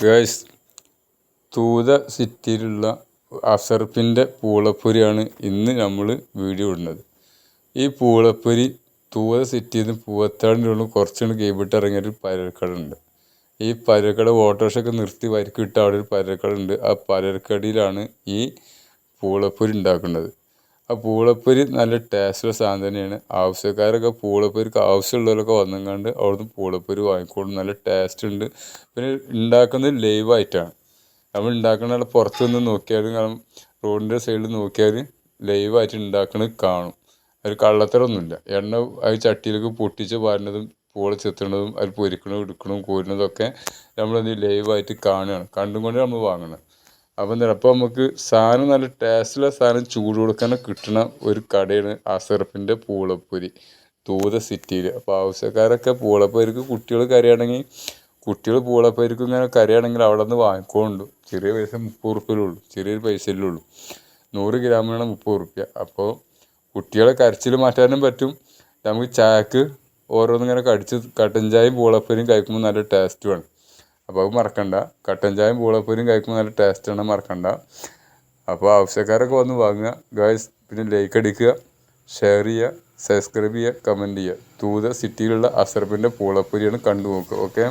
Guys Thootha സിറ്റിയിലുള്ള അസർപ്പിന്റെ പൂളപ്പൊരിയാണ് ഇന്ന് നമ്മൾ video ഇടുന്നത്. ഈ പൂളപ്പൊരി തൂത സിറ്റിയിൽ നിന്ന് പൂവത്താടിന്റെ ഉള്ളിൽ കുറച്ചുകൊണ്ട് ഇറങ്ങിയ ഒരു പരക്കടുണ്ട് ഈ പരക്കട ഓട്ടോറിക്ഷയൊക്കെ നിർത്തി വരിക്കിട്ട് അവിടെ ഒരു പരക്കടുണ്ട് ആ പരക്കടിയിലാണ് ഈ പൂളപ്പൊരി ഉണ്ടാക്കുന്നത്. ആ പൂളപ്പൊരി നല്ല ടേസ്റ്റുള്ള സാധനം തന്നെയാണ്. ആവശ്യക്കാരൊക്കെ പൂളപ്പൊരിക്ക് ആവശ്യമുള്ളവരൊക്കെ വന്നും കണ്ട് അവിടുന്ന് പൂളപ്പൊരി വാങ്ങിക്കോളും നല്ല ടേസ്റ്റ് ഉണ്ട്. പിന്നെ ഉണ്ടാക്കുന്നത് ലൈവായിട്ടാണ് നമ്മൾ ഉണ്ടാക്കുന്ന പുറത്ത് നിന്ന് നോക്കിയാൽ കാരണം റോഡിന്റെ സൈഡിൽ നോക്കിയാൽ ലൈവായിട്ട് ഉണ്ടാക്കുന്നത് കാണും. ഒരു കള്ളത്തരൊന്നുമില്ല. എണ്ണ അത് ചട്ടിയിലേക്ക് പൊട്ടിച്ച് പാരുന്നതും പൂള ചെത്തുന്നതും അതിൽ പൊരിക്കണതും എടുക്കണതും കോരുന്നതും ഒക്കെ നമ്മളത് ലൈവായിട്ട് കാണുകയാണ്. കണ്ടും കൊണ്ട് നമ്മൾ വാങ്ങണം അപ്പം എന്താ അപ്പോൾ നമുക്ക് സാധനം നല്ല ടേസ്റ്റുള്ള സാധനം ചൂട് കൊടുക്കാൻ കിട്ടണ ഒരു കടയാണ് അസർപ്പിന്റെ പൂളപ്പൊരി. തൂത സിറ്റിയിൽ അപ്പോൾ ആവശ്യക്കാരൊക്കെ പൂളപ്പൊരിക്ക് കുട്ടികൾ കരയാണെങ്കിൽ കുട്ടികൾ പൂളപ്പൊരിക്ക് ഇങ്ങനെ കരയാണെങ്കിൽ അവിടെ നിന്ന് വാങ്ങിക്കൊണ്ടു. ചെറിയ പൈസ മുപ്പത് റുപ്യയിലേ ഉള്ളൂ. ചെറിയൊരു പൈസയിലേ ഉള്ളൂ. നൂറ് ഗ്രാമിനാണ് മുപ്പത് റുപ്യ. അപ്പോൾ കുട്ടികളെ കരച്ചിൽ മാറ്റാനും പറ്റും. നമുക്ക് ചായക്ക് ഓരോന്നിങ്ങനെ കടിച്ച് കട്ടൻ ചായയും പൂളപ്പൊരിയും കഴിക്കുമ്പോൾ നല്ല ടേസ്റ്റുമാണ് അപ്പോൾ അത് മറക്കണ്ട. കട്ടൻ ചായയും പൂളപ്പൂരും കഴിക്കുമ്പോൾ നല്ല ടേസ്റ്റാണ് മറക്കണ്ട. അപ്പോൾ ആവശ്യക്കാരൊക്കെ വന്ന് വാങ്ങുക. ഗായ്സ് പിന്നെ ലൈക്ക് അടിക്കുക ഷെയർ ചെയ്യുക സബ്സ്ക്രൈബ് ചെയ്യുക കമന്റ് ചെയ്യുക. തൂത സിറ്റിയിലുള്ള അസർപ്പിന്റെ പൂളപ്പൂരിയാണ് കണ്ടു നോക്കുക ഓക്കെ